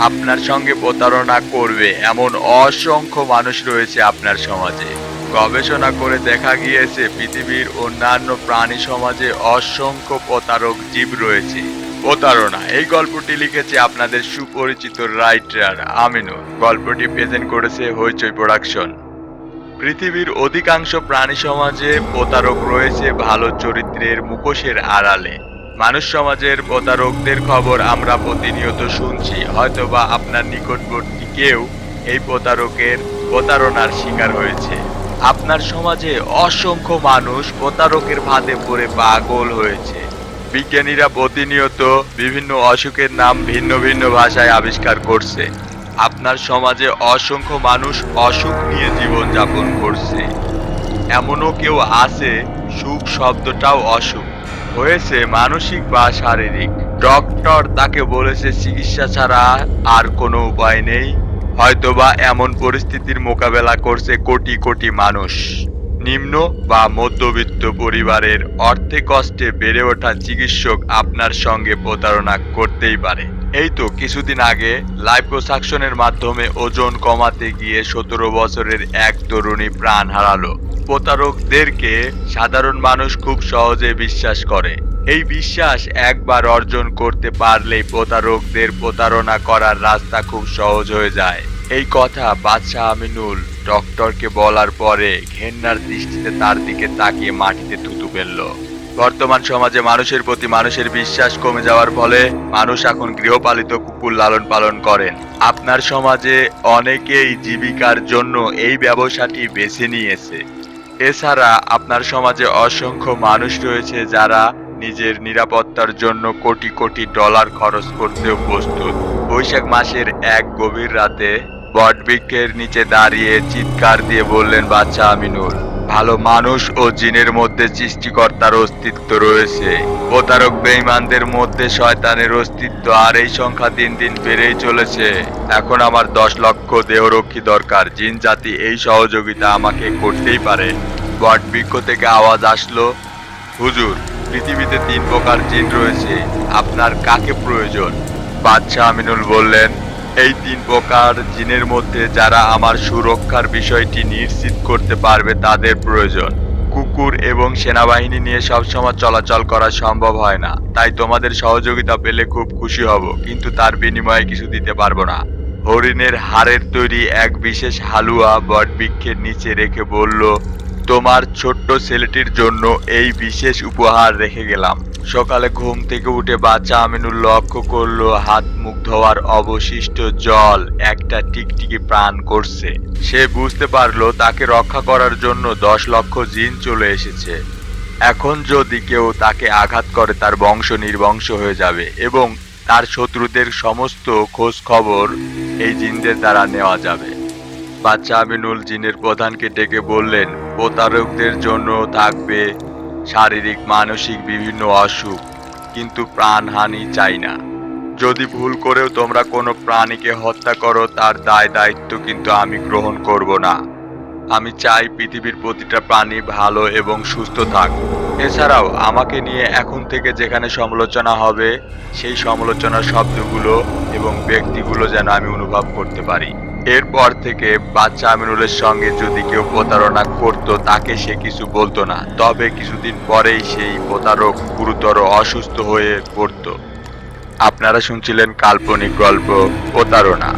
আপনার সঙ্গে প্রতারণা করবে এমন অসংখ্য মানুষ রয়েছে আপনার সমাজে। গবেষণা করে দেখা গিয়েছে পৃথিবীর অন্যান্য প্রাণী সমাজে অসংখ্য প্রতারক জীব রয়েছে। প্রতারণা, এই গল্পটি লিখেছে আপনাদের সুপরিচিত রাইটার আমিনু গল্পটি প্রেজেন্ট করেছে হইচই প্রোডাকশন। পৃথিবীর অধিকাংশ প্রাণী সমাজে প্রতারক রয়েছে ভালো চরিত্রের মুখোশের আড়ালে। মানুষ সমাজের প্রতারকদের খবর আমরা প্রতিনিয়ত শুনছি। হয়তোবা আপনার নিকটবর্তী কেউ এই প্রতারকের প্রতারণার শিকার হয়েছে। আপনার সমাজে অসংখ্য মানুষ প্রতারকের ফাঁদে পড়ে পাগল হয়েছে। বিজ্ঞানীরা প্রতিনিয়ত বিভিন্ন অসুখের নাম ভিন্ন ভিন্ন ভাষায় আবিষ্কার করছে। আপনার সমাজে অসংখ্য মানুষ অসুখ নিয়ে জীবন যাপন করছে। এমনও কেউ আছে, সুখ শব্দটাও অসুখ। হয়েছে মানসিক বা শারীরিক। ডক্টর তাকে বলেছে চিকিৎসা ছাড়া আর কোনো উপায় নেই। হয়তোবা এমন পরিস্থিতির মোকাবেলা করছে কোটি কোটি মানুষ। নিম্ন বা মধ্যবিত্ত পরিবারের অর্থে কষ্টে বেড়ে ওঠা চিকিৎসক আপনার সঙ্গে প্রতারণা করতেই পারে। এই তো কিছুদিন আগে লাইপোসাকশনের মাধ্যমে ওজন কমাতে গিয়ে সতেরো বছরের এক তরুণী প্রাণ হারালো। প্রতারকদেরকে সাধারণ মানুষ খুব সহজে বিশ্বাস করে। এই বিশ্বাস একবার অর্জন করতে পারলেই প্রতারকদের প্রতারণা করার রাস্তা খুব সহজ হয়ে যায়। এই কথা বাদশাহ আমিনুল ডক্টরকে বলার পরে ঘেন্নার দৃষ্টিতে তার দিকে তাকিয়ে মাটিতে থুতু ফেলল। বর্তমান সমাজে মানুষের প্রতি মানুষের বিশ্বাস কমে যাওয়ার ফলে মানুষ এখন গৃহপালিত কুকুর লালন পালন করেন। আপনার সমাজে অনেকেই জীবিকার জন্য এই ব্যবসাটি বেছে নিয়েছে। এছাড়া আপনার সমাজে অসংখ্য মানুষ রয়েছে যারা নিজের নিরাপত্তার জন্য কোটি কোটি ডলার খরচ করতেও প্রস্তুত। বৈশাখ মাসের এক গভীর রাতে বটবৃক্ষের নিচে দাঁড়িয়ে চিৎকার দিয়ে বললেন বাচ্চা আমিনুল ভালো মানুষ ও জিনের মধ্যে সৃষ্টিকর্তার অস্তিত্ব রয়েছে। প্রতারক বেঈমানদের মধ্যে শয়তানের অস্তিত্ব আর এই সংখ্যা দিন দিন বেড়েই চলেছে। এখন আমার দশ লক্ষ দেহরক্ষী দরকার। জিন জাতি এই সহযোগিতা আমাকে করতেই পারে। বট বৃক্ষ থেকে আওয়াজ আসলো, হুজুর, পৃথিবীতে তিন প্রকার জিন রয়েছে। আপনার কাকে প্রয়োজন? বাদশাহ আমিনুল বললেন এই তিন প্রকার জিনের মধ্যে যারা আমার সুরক্ষার বিষয়টি নিশ্চিত করতে পারবে তাদের প্রয়োজন। কুকুর এবং সেনাবাহিনী নিয়ে সবসময় চলাচল করা সম্ভব হয় না। তাই তোমাদের সহযোগিতা পেলে খুব খুশি হব, কিন্তু তার বিনিময়ে কিছু দিতে পারব না। হরিণের হাড়ের তৈরি এক বিশেষ হালুয়া বটবৃক্ষের নিচে রেখে বলল তোমার ছোট্ট ছেলেটির জন্য এই বিশেষ উপহার রেখে গেলাম। সকালে ঘুম থেকে উঠে বাচ্চা আমিনুল লক্ষ্য করল, হাত মুখ ধোয়ার অবশিষ্ট জল একটা টিকটিকি প্রাণ করছে। সে বুঝতে পারল তাকে রক্ষা করার জন্য দশ লক্ষ জিন চলে এসেছে। এখন যদি কেউ তাকে আঘাত করে, তার বংশ নির্বংশ হয়ে যাবে এবং তার শত্রুদের সমস্ত খোঁজ খবর এই জিনদের দ্বারা নেওয়া যাবে। বাচ্চা আমিনুল জিনের প্রধানকে ডেকে বললেন প্রতারকদের জন্য থাকবে শারীরিক, মানসিক বিভিন্ন অসুখ, কিন্তু প্রাণহানি চাই না। যদি ভুল করেও তোমরা কোনো প্রাণীকে হত্যা করো, তার দায় দায়িত্ব কিন্তু আমি গ্রহণ করব না। আমি চাই পৃথিবীর প্রতিটা প্রাণী ভালো এবং সুস্থ থাক। এছাড়াও আমাকে নিয়ে এখন থেকে যেখানে সমালোচনা হবে, সেই সমালোচনার শব্দগুলো এবং ব্যক্তিগুলো যেন আমি অনুভব করতে পারি। এরপর থেকে বাচ্চা আমিনুলের সঙ্গে যদি কেউ প্রতারণা করত, তাকে সে কিছু বলতো না। তবে কিছুদিন পরেই সেই প্রতারক গুরুতর অসুস্থ হয়ে পড়ত। আপনারা শুনছিলেন কাল্পনিক গল্প প্রতারণা।